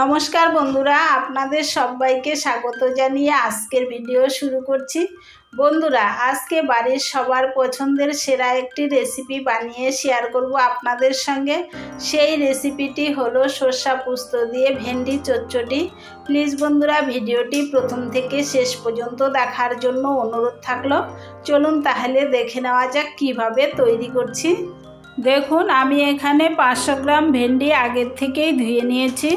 নমস্কার বন্ধুরা, আপনাদের সবাইকে স্বাগত জানিয়ে আজকের ভিডিও শুরু করছি। বন্ধুরা, আজকে বাড়ির সবার পছন্দের সেরা একটি রেসিপি বানিয়ে শেয়ার করব আপনাদের সঙ্গে। সেই রেসিপিটি হলো সর্ষা পুস্ত দিয়ে ভেন্ডি চচ্চটি প্লিজ বন্ধুরা ভিডিওটি প্রথম থেকে শেষ পর্যন্ত দেখার জন্য অনুরোধ থাকল। চলুন তাহলে দেখে নেওয়া যাক কীভাবে তৈরি করছি। দেখুন, আমি এখানে পাঁচশো গ্রাম ভেন্ডি আগের থেকেই ধুয়ে নিয়েছি।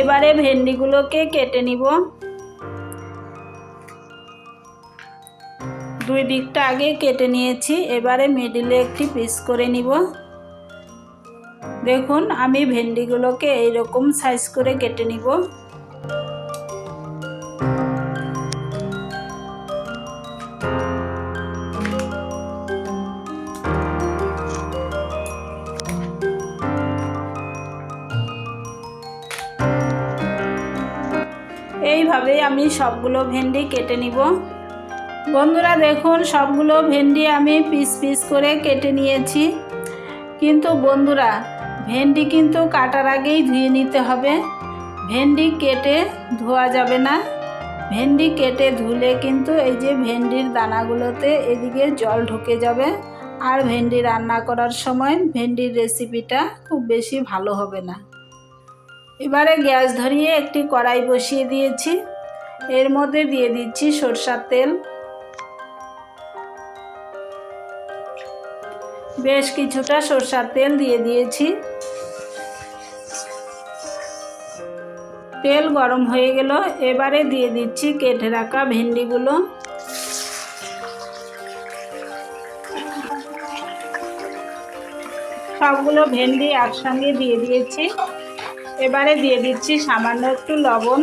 এবারে ভেন্ডিগুলোকে কেটে নিব। দুই দিকটা আগে কেটে নিয়েছি, এবারে মিডিলে একটি পিস করে নিব। দেখুন, আমি ভেন্ডিগুলোকে এইরকম সাইজ করে কেটে নিব। এইভাবে আমি সবগুলো ভেন্ডি কেটে নিব। বন্ধুরা দেখুন, সবগুলো ভেন্ডি আমি পিস পিস করে কেটে নিয়েছি। কিন্তু বন্ধুরা, ভেন্ডি কিন্তু কাটার আগেই ধুয়ে নিতে হবে। ভেন্ডি কেটে ধোয়া যাবে না। ভেন্ডি কেটে ধুলে কিন্তু এই যে ভেন্ডির দানাগুলোতে এদিকে জল ঢুকে যাবে। আর ভেন্ডি রান্না করার সময় ভেন্ডির রেসিপিটা খুব বেশি ভালো হবে না। এবারে গ্যাস ধরিয়ে একটি কড়াই বসিয়ে দিয়েছি। এর মধ্যে দিয়ে দিচ্ছি সরষার তেল। বেশ কিছুটা সরষার তেল দিয়ে দিয়েছি। তেল গরম হয়ে গেল। এবারে দিয়ে দিচ্ছি কেটে রাখা ভেন্ডিগুলো। সবগুলো ভেন্ডি একসঙ্গে দিয়ে দিয়েছি। এবারে দিয়ে দিচ্ছি সামান্য একটু লবণ,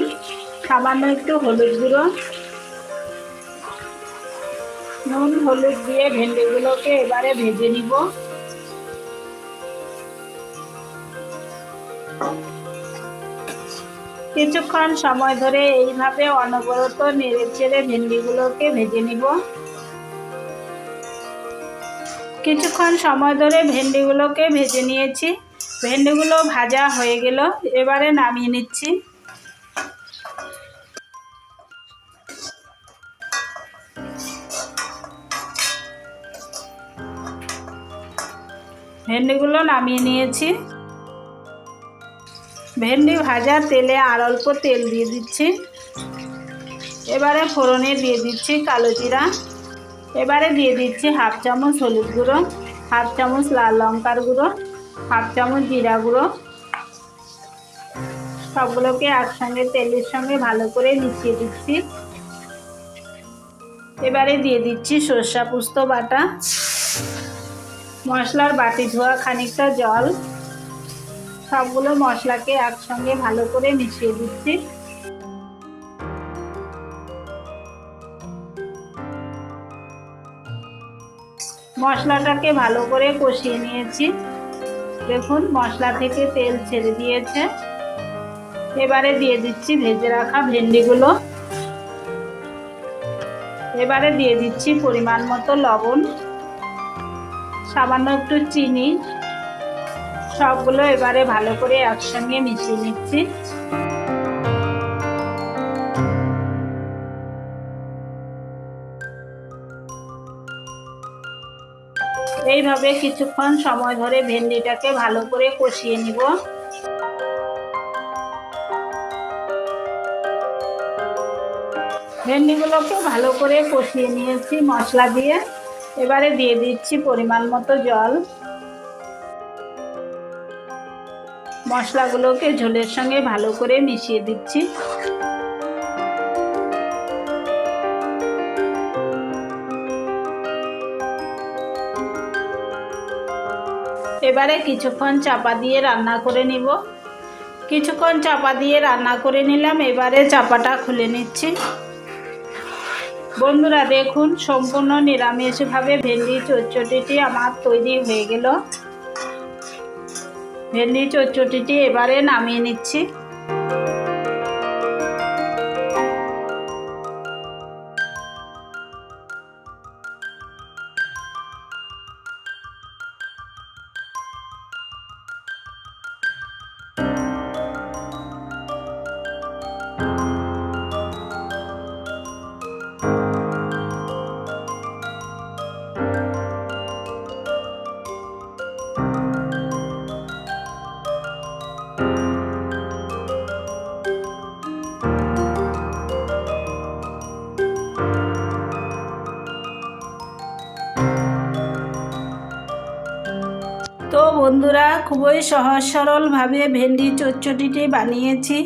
সামান্য একটু হলুদ গুঁড়ো। নুন, হলুদ দিয়ে ভেন্ডিগুলোকে এবারে ভেজে নিব। কিছুক্ষণ সময় ধরে এইভাবে অনবরত নেড়ে চেড়ে ভেন্ডিগুলোকে ভেজে নিব। কিছুক্ষণ সময় ধরে ভেন্ডিগুলোকে ভেজে নিয়েছি। ভেন্ডিগুলো ভাজা হয়ে গেল। এবারে নামিয়ে নিচ্ছি। ভেন্ডিগুলো নামিয়ে নিয়েছি। ভেন্ডি ভাজা তেলে আর অল্প তেল দিয়ে দিচ্ছি। এবারে ফোড়নে দিয়ে দিচ্ছি কালো জিরা। এবারে দিয়ে দিচ্ছি হাফ চামচ হলুদ গুঁড়ো, হাফ চামচ লাল লঙ্কার গুঁড়ো। হাফ চামচ জিরা গুঁড়ো। সবগুলোকে একসঙ্গে তেলের সঙ্গে ভালো করে মিশিয়ে দিচ্ছি। এবারে দিয়ে দিচ্ছি সর্ষা পুস্ত বাটা। মশলার বাটি ধোয়া খানিকটা জল। সবগুলো মশলাকে একসঙ্গে ভালো করে মিশিয়ে দিচ্ছি। মশলাটাকে ভালো করে কষিয়ে নিয়েছি। দেখুন, মশলা থেকে তেল ছেড়ে দিয়েছে। এবারে দিয়ে দিচ্ছি ভেজে রাখা ভেন্ডিগুলো। এবারে দিয়ে দিচ্ছি পরিমাণ মতো লবণ, সামান্য একটু চিনি। সবগুলো এবারে ভালো করে একসঙ্গে মিশিয়ে নিচ্ছি। এইভাবে কিছুক্ষণ সময় ধরে ভেন্ডিটাকে ভালো করে কষিয়ে নিব। ভেন্ডিগুলোকে ভালো করে কষিয়ে নিয়েছি মশলা দিয়ে। এবারে দিয়ে দিচ্ছি পরিমাণ মতো জল। মশলাগুলোকে ঝোলের সঙ্গে ভালো করে মিশিয়ে দিচ্ছি। এবারে কিছুক্ষণ চাপা দিয়ে রান্না করে নিব। কিছুক্ষণ চাপা দিয়ে রান্না করে নিলাম, এবারে চাপাটা খুলে নিচ্ছি। বন্ধুরা, দেখুন, সম্পূর্ণ নিরামিষভাবে ভেন্ডি চচ্চটিটি আমার তৈরি হয়ে গেল। ভেন্ডি চচ্চটিটি এবারে নামিয়ে নিচ্ছি। বন্ধুরা, খুবই সহজ সরলভাবে ভেন্ডি চচ্চটিটি বানিয়েছি।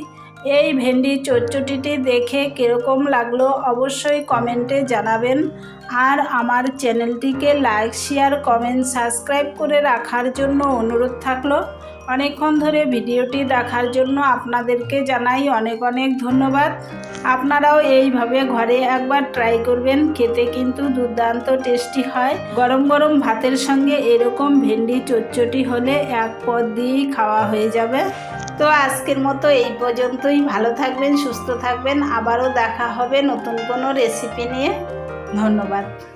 এই ভেন্ডি চচ্চটিটি দেখে কীরকম লাগল অবশ্যই কমেন্টে জানাবেন। আর আমার চ্যানেলটিকে লাইক, শেয়ার, কমেন্ট, সাবস্ক্রাইব করে রাখার জন্য অনুরোধ থাকল। অনেকক্ষণ ধরে ভিডিওটি দেখার জন্য আপনাদেরকে জানাই অনেক অনেক ধন্যবাদ। আপনারাও এইভাবে ঘরে একবার ট্রাই করবেন, খেতে কিন্তু দুর্দান্ত টেস্টি হয়। গরম গরম ভাতের সঙ্গে এরকম ভেন্ডি চচ্চটি হলে এক পদ দিয়েই খাওয়া হয়ে যাবে। তো আজকের মতো এই পর্যন্তই। ভালো থাকবেন, সুস্থ থাকবেন। আবারও দেখা হবে নতুন কোনো রেসিপি নিয়ে। ধন্যবাদ।